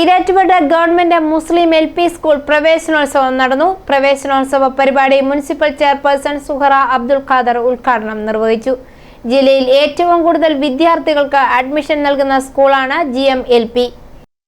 Erattupetta government Muslim L P school പ്രവേശനോത്സവം നടന്നു. പ്രവേശനോത്സവ പരിപാടി മുനിസിപ്പൽ ചെയർപേഴ്സൺ സുഹറ അബ്ദുൽ ഖാദർ ഉദ്ഘാടനം നിർവഹിച്ചു. ജില്ലയിൽ ഏറ്റവും കൂടുതൽ വിദ്യാർത്ഥികൾക്ക് അഡ്മിഷൻ നൽകുന്ന സ്കൂളാണ് ജി എം എൽ പി.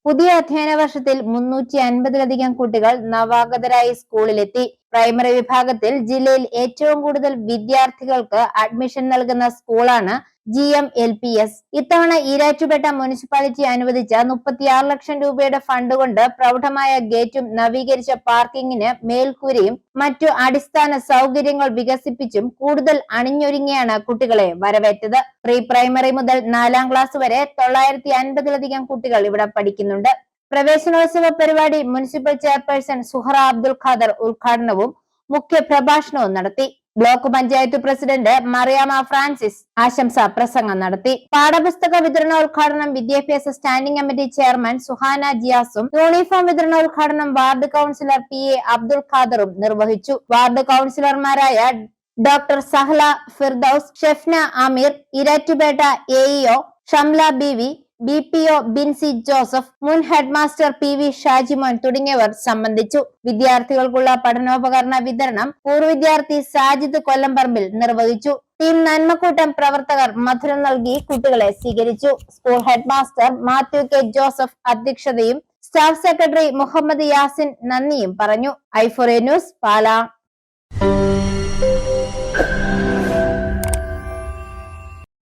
പുതിയ അധ്യയന വർഷത്തിൽ മുന്നൂറ്റി അൻപതിലധികം കുട്ടികൾ നവാഗതരായി സ്കൂളിലെത്തി. പ്രൈമറി വിഭാഗത്തിൽ ജില്ലയിൽ ഏറ്റവും കൂടുതൽ വിദ്യാർത്ഥികൾക്ക് അഡ്മിഷൻ നൽകുന്ന സ്കൂളാണ് G M L P S ഇത്തവണ ഈരാറ്റുപേട്ട മുനിസിപ്പാലിറ്റി അനുവദിച്ച മുപ്പത്തിയാറ് ലക്ഷം രൂപയുടെ ഫണ്ട് കൊണ്ട് പ്രൗഢമായ ഗേറ്റും നവീകരിച്ച പാർക്കിങ്ങിന് മേൽക്കൂരയും മറ്റു അടിസ്ഥാന സൗകര്യങ്ങൾ വികസിപ്പിച്ചും കൂടുതൽ അണിഞ്ഞൊരുങ്ങിയാണ് കുട്ടികളെ വരവേറ്റത്. പ്രീ പ്രൈമറി മുതൽ നാലാം ക്ലാസ് വരെ തൊള്ളായിരത്തി അൻപതിലധികം കുട്ടികൾ ഇവിടെ പഠിക്കുന്നുണ്ട്. പ്രവേശനോത്സവ പരിപാടി മുനിസിപ്പൽ ചെയർപേഴ്സൺ സുഹറ അബ്ദുൽ ഖാദർ ഉദ്ഘാടനവും മുഖ്യ പ്രഭാഷണവും നടത്തി. Block panchayat president Mariyama Francis ആശംസാ പ്രസംഗം നടത്തി. പാഠപുസ്തക വിതരണോദ്ഘാടനം വിദ്യാഭ്യാസ സ്റ്റാൻഡിംഗ് കമ്മിറ്റി ചെയർമാൻ സുഹാന ജിയാസും യൂണിഫോം വിതരണോദ്ഘാടനം ward councillor P A Abdul ഖാദറും നിർവഹിച്ചു. Ward കൌൺസിലർമാരായ doctor Sahla Firdous Shefna Ameer Erattupetta AEO Shamla B B P O Binsi Joseph മുൻ ഹെഡ്മാസ്റ്റർ പി വി ഷാജിമോൻ തുടങ്ങിയവർ സംബന്ധിച്ചു. വിദ്യാർത്ഥികൾക്കുള്ള പഠനോപകരണ വിതരണം പൂർവ വിദ്യാർത്ഥി സാജിദ് കൊല്ലംപറമ്പിൽ നിർവഹിച്ചു. ടീം നന്മക്കൂട്ടം പ്രവർത്തകർ മധുരം നൽകി കുട്ടികളെ സ്വീകരിച്ചു. School headmaster Mathew K Joseph അധ്യക്ഷതയും staff secretary Muhammad Yasin നന്ദിയും പറഞ്ഞു. ഐഫോറേ ന്യൂസ് പാലാ.